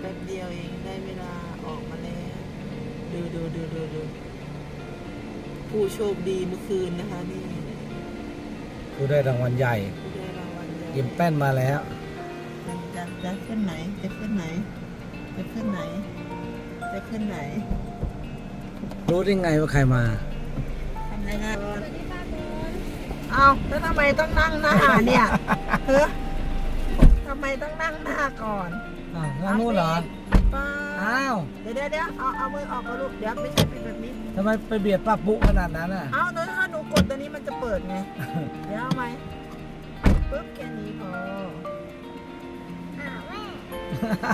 แป๊บเดียวเองได้เวลาออกมาแล้ว ดูดูดูดูดูผู้โชคดีเมื่อคืนนะคะนี่ผู้ได้รางวัลใหญ่ผู้ได้รางวัลใหญ่ยิ้มแป้นมาแล้ว จะจะขึ้นไหน จะขึ้นไหน จะขึ้นไหน จะขึ้นไหนรู้ได้ไงว่าใครมา ทำยังไงเอาแล้วทำไมต้องนั่งหน้าเนี่ยเฮ้ทำไมต้องนั่งหน้าก่อน อ้าวนั่งนู่นเหรอ ป้าอ้าวเดี๋ยวเดี๋ยวเดี๋ยวเอาเอามือออกก่อนลูกเดี๋ยวไม่ใช่เป็นแบบนี้ ทำไมไปเบียดป้าปุ๊ขนาดนั้นอะ เอาแล้วถ้าหนูกดตัวนี้มันจะเปิดไง เดี๋ยวเอาไหมปึ๊บแค่นี้พอ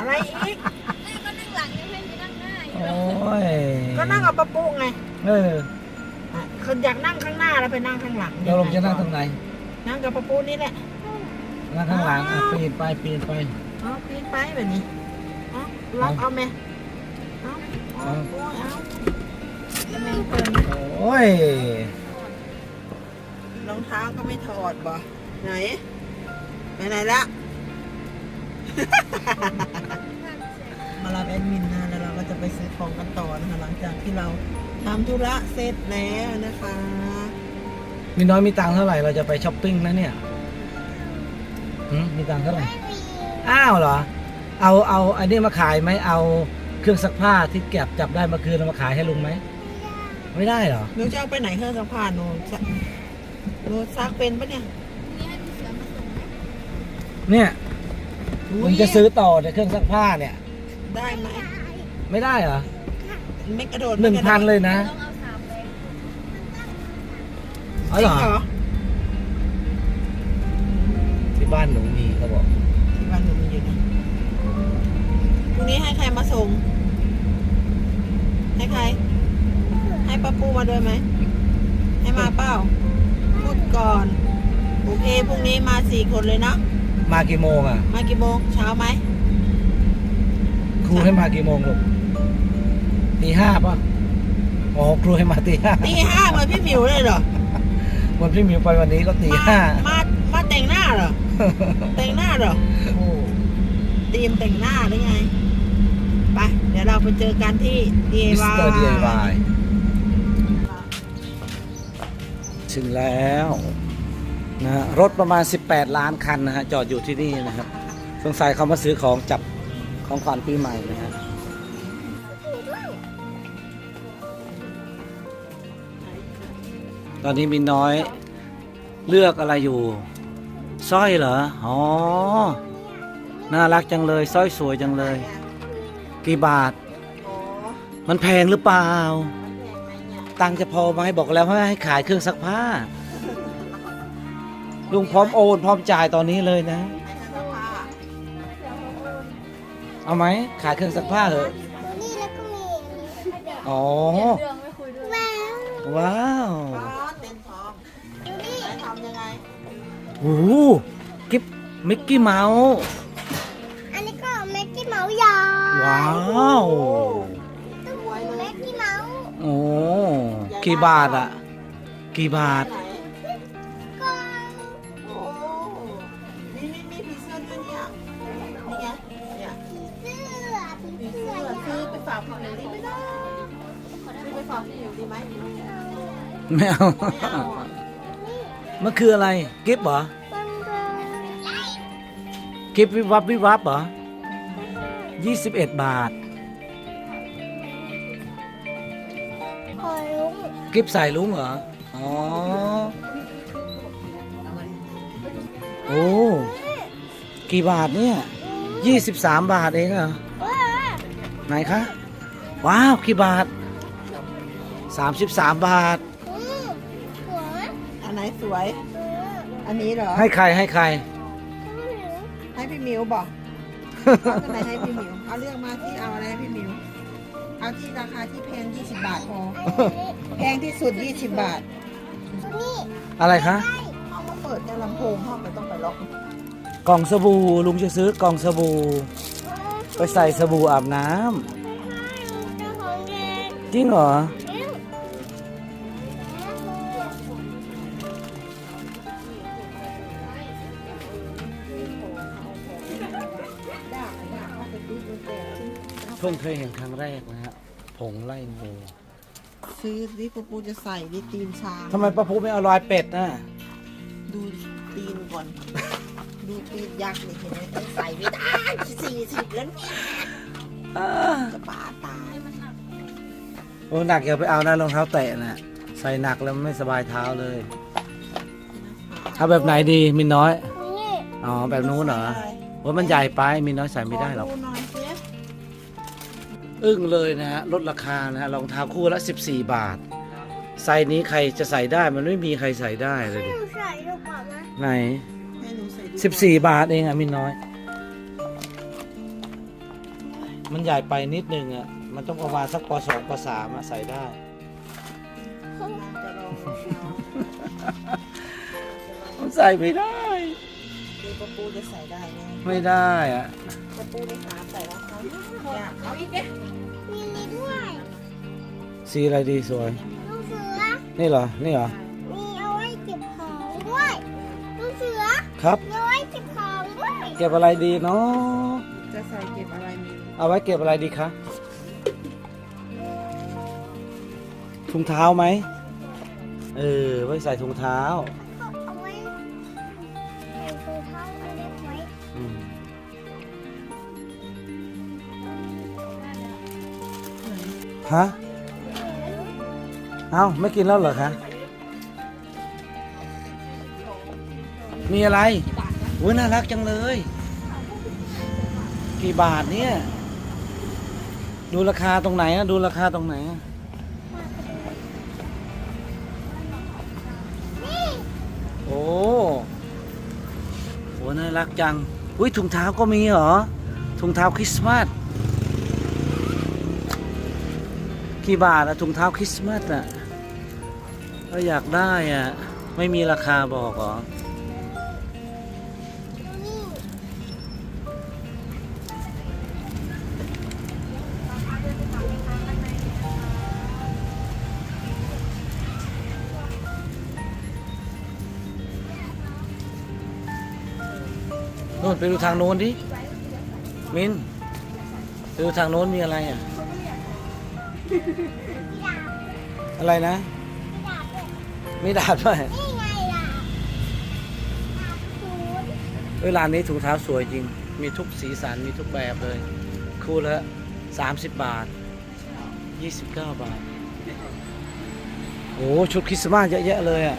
อะไรอีก แม่ก็นั่งหลังยังให้ไปนั่งหน้าอยู่โอ้ยก็นั่งกับปะปุไงเอออะคนอยากนั่งข้างหน้าแล้วไปนั่งข้างหลังเราลงจะนั่งตรงไหน นั่งกับปะปุนี่แหละนั่งข้างหลังอะปีนไปปีนไป เอาปีนไปแบบนี้เอาล็อกเอาไหมเอาเอาเอาเอาเอาจะไม่เปิดโอ้ยรองเท้าก็ไม่ถอดบ่ไหนไปไหนละ มารับแอดมินนะแล้วเราก็จะไปซื้อของกันต่อนะคะหลังจากที่เราทำธุระเสร็จแล้วนะคะ มีน้อยมีตังค์เท่าไหร่เราจะไปช้อปปิ้งนะเนี่ย หืมมีตังค์เท่าไหร่ อ้าวเหรอ เอาเอาอันนี้มาขายไหมเอาเครื่องซักผ้าที่เก็บจับได้เมื่อคืนเอามาขายให้ลุงไหม ไม่ได้เหรอ หนูจะเอาไปไหนเครื่องซักผ้าหนูจะหนูซักเป็นปะเนี่ยนี่ให้พี่เสือมาส่งไหมเนี่ยลุงจะซื้อต่อเนี่ยเครื่องซักผ้าเนี่ย ได้ไหมไม่ได้เหรอไม่กระโดดหนึ่งพันเลยนะต้องเอาสามแบงค์อ๋อเหรอ บ้านหนูมีเขาบอกที่บ้านหนูมีอยู่นะพรุ่งนี้ให้ใครมาส่ง ให้ใคร ให้ป้าปูมาด้วยไหม ให้มาเปล่า พูดก่อน โอเคพรุ่งนี้มาสี่คนเลยเนาะ มากี่โมงอะ มากี่โมง เช้าไหม ครูให้มากี่โมงลูกตีห้าป่ะอ๋อครูให้มาตีห้าตีห้าเหมือนพี่หมิวเลยเหรอวันพี่หมิวไปวันนี้ก็ตีมาห้ามามาแต่งหน้า เหรอ แต่งหน้าเหรอโอ้เตรียมแต่งหน้าหรือไง ไป เดี๋ยวเราไปเจอกันที่ มิส DIY เตอร์ DIY ถึงแล้วนะฮะรถประมาณ 18 ล้านคันนะฮะจอดอยู่ที่นี่นะครับ สงสัยเขามาซื้อของจับของขวัญปีใหม่นะฮะตอนนี้มีน้อยเลือกอะไรอยู่ สร้อยเหรอ อ๋อ น่ารักจังเลยสร้อยสวยจังเลย กี่บาทโอ้มันแพงหรือเปล่ามันแพงไหมเนี่ยตังค์จะพอไหมบอกแล้วว่าให้ขายเครื่องซักผ้า ลุงพร้อมโอนพร้อมจ่ายตอนนี้เลยนะให้ฉันสักผ้าเอาไหมขายเครื่องซักผ้าเหอะ นี่แล้วก็มีอ๋อเรื่องไม่คุยด้วยว้าว โอ้โหกิ๊บมิกกี้เมาส์อันนี้ก็เม็กกี้เมาส์ยาวว้าวสวยเลยเม็กกี้เมาส์โอ้กี่บาทอะกี่บาท ไหนก็โอ้นี่นี่มีผีเสื้อด้วยเนี่ยนี่ไงเนี่ยเสื้อผีผีเสื้เสื้ออซื้อไปฝากพี่หมิวดีไหมนะซื้อไปฝากพี่หมิวดีไหมไม่เอา ไม่เอาอะ มันคืออะไร กิฟเหรอมันเป็นกิฟวิบวับวิบวับเหรอยี่สิบเอ็ดบาทหอลุงกิฟใส่ลุงเหรอ อ๋อ โอ้ กี่บาทเนี่ยยี่สิบสามบาทเองเหรอ ว้าไหนคะ ว้าว กี่บาทสามสิบสามบาท สวยอืมอันนี้เหรอ ให้ใครให้ใคร ให้พี่หมิวบอกเอาตัวไหนให้พี่หมิวเอาเลือกมาที่เอาอะไรให้พี่หมิวเอาที่ราคาที่แพง20 บาทพอ แพงที่สุด 20 บาทนี่อะไรคะเอามาเปิดในลำโพงห้องไม่ต้องไปล็อก กล่องสบู่ลุงจะซื้อกล่องสบู่ไปใส่สบู่อาบน้ำเจ้าของแกจริงเหรอ เพิ่งเคยเห็นครั้งแรกนะฮะผงไล่งูซื้อดิปูปูจะใส่ดิตีนช้างทำไมป้าพูไม่เอารอยเป็ดนะดูตีนก่อน ดูตีนยักษ์นี่เห็นไหมต้องใส่ไม่ได้สี่สิบแล้วเนี่ยจะบ้าตายโอ้หนักอย่าไปเอานะรองเท้าแตะนะใส่หนักแล้วมันไม่สบายเท้าเลยเอาแบบไหนดีมินน้อยนี่อ๋อแบบนู้นเหรอว่ามันใหญ่ไปมินน้อยใส่ไม่ได้หรอก ขดูหน่อยสิ อึ้งเลยนะฮะลดราคานะฮะรองเท้าคู่ละ 14 บาท ไซส์นี้ใครจะใส่ได้มันไม่มีใครใส่ได้เลยให้ดิหนูใส่ดูก่อนนะไหน ให้หนูใส่ดู14 บาทเองอะมินน้อย มันใหญ่ไปนิดนึงอะมันต้องประมาณสักปสองปสามอะใส่ได้น้องจะลองรองเท้ามันใส่ไม่ได้ ดูปูปูจะใส่ได้ไหมไม่ได้อะปูปูได้หาใส่รองเท้า อยากเอาอีกเนี่ยมีนี่ด้วยสีอะไรดีสวย ลูกเสือ นี่เหรอ นี่เหรอ มีเอาไว้เก็บของด้วยลูกเสือครับ มีเอาไว้เก็บของด้วยเก็บอะไรดีเนาะจะใส่เก็บอะไรมีเอาไว้เก็บอะไรดีคะ ถุงเท้าไหม เออ ไว้ใส่ถุงเท้า ฮะ เอ้าไม่กินแล้วเหรอคะ มีอะไรอุ้ยน่ารักจังเลย กี่บาทเนี่ย ดูราคาตรงไหนอะดูราคาตรงไหนอะโอ้โหน่ารักจัง อุ้ยถุงเท้าก็มีเหรอ ถุงเท้าคริสต์มาส กี่บาทอะถุงเท้าคริสต์มาสอะก็อยากได้อะไม่มีราคาบอกหรอนี่นู่นไปดูทางโน้นดิ มินไปดูทางโน้นมีอะไรอะ อะไรนะดาบด้วยมีดาบด้วยนี่ไงล่ะดาบศูนย์เวลานนี้ถุงเท้าสวยจริง มีทุกสีสัน มีทุกแบบเลย คู่ละ30 บาท 29 บาท โอ้ชุดคริสต์มาสเยอะแยะเลยอะ